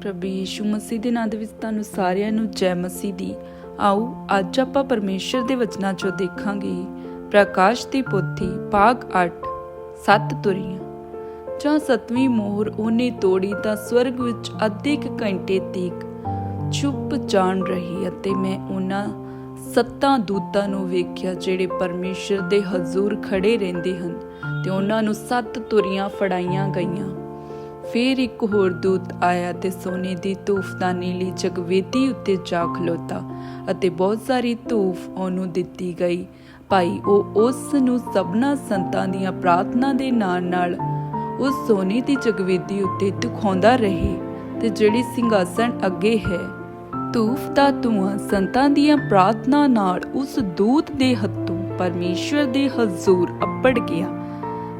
ਪ੍ਰਭੂ ਯੀਸ਼ੂ ਮਸੀਹ ਦੇ ਨਾਂ ਦੇ ਵਿੱਚ ਤੁਹਾਨੂੰ ਸਾਰਿਆਂ ਨੂੰ ਜੈ ਮਸੀਹ ਦੀ। ਆਓ, ਅੱਜ ਆਪਾਂ ਪਰਮੇਸ਼ਰ ਦੇ ਵਚਨਾਂ ਚੋਂ ਦੇਖਾਂਗੇ। ਪ੍ਰਕਾਸ਼ ਦੀ ਪੋਥੀ, ਭਾਗ 8 ਸੱਤ ਤੁਰੀਆਂ। ਜਾਂ ਸਤਵੀਂ ਮੋਹਰ ਉਹਨੇ ਤੋੜੀ ਤਾਂ ਸਵਰਗ ਵਿੱਚ ਅੱਧੇ ਕੁ ਘੰਟੇ ਤੀਕ ਚੁੱਪ ਜਾਣ ਰਹੀ ਅਤੇ ਮੈਂ ਉਹਨਾਂ ਸੱਤਾਂ ਦੂਤਾਂ ਨੂੰ ਵੇਖਿਆ ਜਿਹੜੇ ਪਰਮੇਸ਼ਰ ਦੇ ਹਜ਼ੂਰ ਖੜੇ ਰਹਿੰਦੇ ਹਨ ਤੇ ਉਹਨਾਂ ਨੂੰ ਸੱਤ ਤੁਰੀਆਂ ਫੜਾਈਆਂ ਗਈਆਂ। ਫਿਰ ਇੱਕ ਹੋਰ ਦੂਤ ਆਇਆ ਤੇ ਸੋਨੇ ਦੀ ਧੂਫਦਾਨੀ ਲਈ ਜਗਵੇਦੀ ਉੱਤੇ ਜਾ ਖਲੋਤਾ ਅਤੇ ਬਹੁਤ ਸਾਰੀ ਧੂਫ ਉਹਨੂੰ ਦਿੱਤੀ ਗਈ। ਭਾਈ, ਉਹ ਉਸ ਨੂੰ ਸਭਨਾ ਸੰਤਾਂ ਦੀਆਂ ਪ੍ਰਾਰਥਨਾ ਦੇ ਨਾਲ ਨਾਲ ਉਸ ਸੋਨੇ ਦੀ ਜਗਵੇਦੀ ਉੱਤੇ ਦਿਖਾਉਂਦਾ ਰਹੇ ਤੇ ਜਿਹੜੀ ਸਿੰਘਾਸਣ ਅੱਗੇ ਹੈ, ਧੂਫ ਦਾ ਧੂਆਂ ਸੰਤਾਂ ਦੀਆਂ ਪ੍ਰਾਰਥਨਾ ਨਾਲ ਉਸ ਦੂਤ ਦੇ ਹੱਥੋਂ ਪਰਮੇਸ਼ਵਰ ਦੇ ਹਜ਼ੂਰ ਅੱਪੜ ਗਿਆ।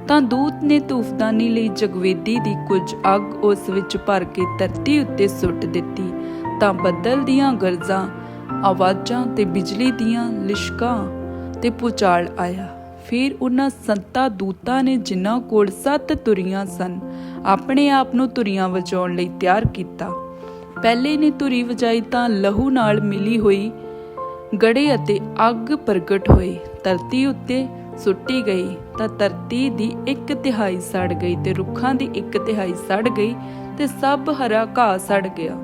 ਤਾਂ ਦੂਤ ਨੇ ਧੂਫਦਾਨੀ ਲਈ ਜਗਵੇਦੀ ਦੀ ਕੁਝ ਅੱਗ ਉਸ ਵਿੱਚ ਭਰ ਕੇ ਧਰਤੀ ਉੱਤੇ ਸੁੱਟ ਦਿੱਤੀ। ਤਾਂ ਬੱਦਲ ਦੀਆਂ ਗਰਜਾਂ, ਆਵਾਜ਼ਾਂ ਤੇ ਬਿਜਲੀ ਦੀਆਂ ਲਿਸ਼ਕਾਂ ਤੇ ਪੁਚਾਲ ਆਇਆ। ਫਿਰ ਉਹਨਾਂ ਸੰਤਾ ਦੂਤਾਂ ਨੇ ਜਿਨ੍ਹਾਂ ਕੋਲ ਸੱਤ ਤੁਰੀਆਂ ਸਨ, ਆਪਣੇ ਆਪ ਨੂੰ ਤੁਰੀਆਂ ਵਜਾਉਣ ਲਈ ਤਿਆਰ ਕੀਤਾ। ਪਹਿਲੇ ਨੇ ਤੁਰੀ ਵਜਾਈ ਤਾਂ ਲਹੂ ਨਾਲ ਮਿਲੀ ਹੋਈ ਗੜੇ ਅਤੇ ਅੱਗ ਪ੍ਰਗਟ ਹੋਏ ਧਰਤੀ ਉੱਤੇ ਸੁੱਟੀ ਗਈ ਤਾਂ ਧਰਤੀ ਦੀ ਇੱਕ ਤਿਹਾਈ ਸੜ ਗਈ ਤੇ ਰੁੱਖਾਂ ਦੀ ਇੱਕ ਤਿਹਾਈ ਸੜ ਗਈ ਤੇ ਸਭ ਹਰਾ ਘਾਹ ਸੜ ਗਿਆ।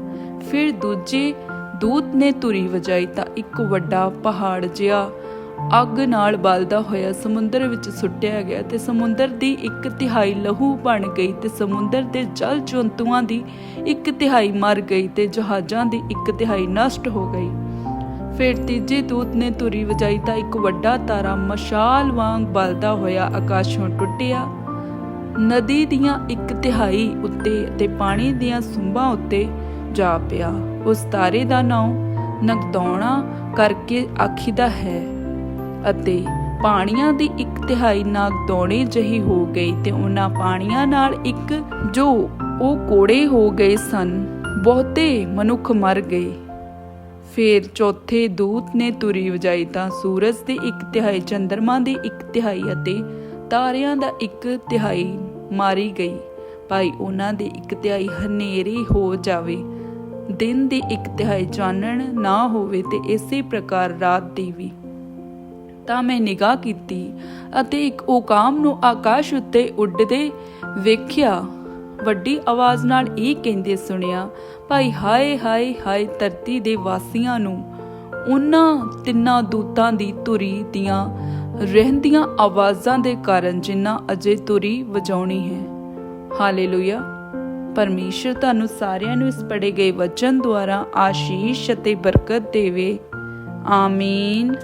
ਫਿਰ ਦੂਜੇ ਦੂਤ ਨੇ ਤੁਰੀ ਵਜਾਈ ਤਾਂ ਇੱਕ ਵੱਡਾ ਪਹਾੜ ਜਿਹਾ ਅੱਗ ਨਾਲ ਬਲਦਾ ਹੋਇਆ ਸਮੁੰਦਰ ਵਿੱਚ ਸੁੱਟਿਆ ਗਿਆ ਤੇ ਸਮੁੰਦਰ ਦੀ ਇੱਕ ਤਿਹਾਈ ਲਹੂ ਬਣ ਗਈ ਤੇ ਸਮੁੰਦਰ ਦੇ ਜਲ ਜੰਤੂਆਂ ਦੀ ਇੱਕ ਤਿਹਾਈ ਮਰ ਗਈ ਤੇ ਜਹਾਜ਼ਾਂ ਦੀ ਇੱਕ ਤਿਹਾਈ ਨਸ਼ਟ ਹੋ ਗਈ। ਫਿਰ ਤੀਜੇ ਦੂਤ ਨੇ ਧੁਰੀ ਵਜਾਈ ਤਾਂ ਇੱਕ ਵੱਡਾ ਤਾਰਾ ਮਸ਼ਾਲ ਵਾਂਗ ਬਲਦਾ ਹੋਇਆ ਆਕਾਸ਼ੋਂ ਟੁੱਟਿਆ। ਨਦੀ ਦੀਆਂ ਇੱਕ ਤਿਹਾਈ ਉੱਤੇ ਤੇ ਪਾਣੀ ਦੀਆਂ ਸੁੰਬਾਂ ਉੱਤੇ ਜਾ ਪਿਆ। ਉਸ ਤਾਰੇ ਦਾ ਨਾਮ ਨਗਦੌਣਾ ਕਰਕੇ ਆਖੀਦਾ ਹੈ ਅਤੇ ਪਾਣੀਆਂ ਦੀ ਇੱਕ ਤਿਹਾਈ ਨਾਗਦੌਣੇ ਜਹੀ ਹੋ ਗਈ ਤੇ ਉਹਨਾਂ ਪਾਣੀਆਂ ਨਾਲ ਇੱਕ ਜੋ ਉਹ ਕੋੜੇ ਹੋ ਗਏ ਸਨ। ਬਹੁਤੇ ਮਨੁੱਖ ਮਰ ਗਏ। ਫਿਰ ਚੌਥੇ ਦੂਤ ਨੇ ਤੁਰੀ ਵਜਾਈ ਤਾਂ ਸੂਰਜ ਦੀ ਇੱਕ ਤਿਹਾਈ ਚੰ드ਰਮਾ ਦੀ ਇੱਕ ਤਿਹਾਈ ਅਤੇ ਤਾਰਿਆਂ ਦਾ ਇੱਕ ਤਿਹਾਈ ਮਾਰੀ ਗਈ। ਭਾਈ ਉਹਨਾਂ ਦੀ ਇੱਕ ਤਿਹਾਈ ਹਨੇਰੀ ਹੋ ਜਾਵੇ, ਦਿਨ ਦੀ ਇੱਕ ਤਿਹਾਈ ਚਾਨਣ ਨਾ ਹੋਵੇ ਤੇ ਇਸੇ ਪ੍ਰਕਾਰ ਰਾਤ ਦੀ ਵੀ। ਤਾਂ ਮੈਂ ਨਿਗਾਹ ਕੀਤੀ ਅਤੇ ਇੱਕ ਓਕਾਮ ਨੂੰ ਆਕਾਸ਼ ਉੱਤੇ ਉੱਡਦੇ ਵੇਖਿਆ। ਵੱਡੀ ਆਵਾਜ਼ ਨਾਲ ਇਹ ਕਹਿੰਦੇ ਸੁਣਿਆ ਭਾਈ ਹਾਏ ਹਾਏ ਹਾਏ ਧਰਤੀ ਦੇ ਵਾਸੀਆਂ ਨੂੰ ਉਹਨਾਂ ਤਿੰਨਾਂ ਦੂਤਾਂ ਦੀ ਧੁਰੀ ਦੀਆਂ ਰਹਿੰਦੀਆਂ ਆਵਾਜ਼ਾਂ ਦੇ ਕਾਰਨ ਜਿਨ੍ਹਾਂ ਅਜੇ ਧੁਰੀ ਵਜਾਉਣੀ ਹੈ। ਹਾਲੇਲੂਇਆ। ਪਰਮੇਸ਼ਰ ਤੁਹਾਨੂੰ ਸਾਰਿਆਂ ਨੂੰ ਇਸ ਪੜੇ ਗਏ ਵਚਨ ਦੁਆਰਾ ਆਸ਼ੀਸ਼ ਅਤੇ ਬਰਕਤ ਦੇਵੇ। ਆਮੀਨ।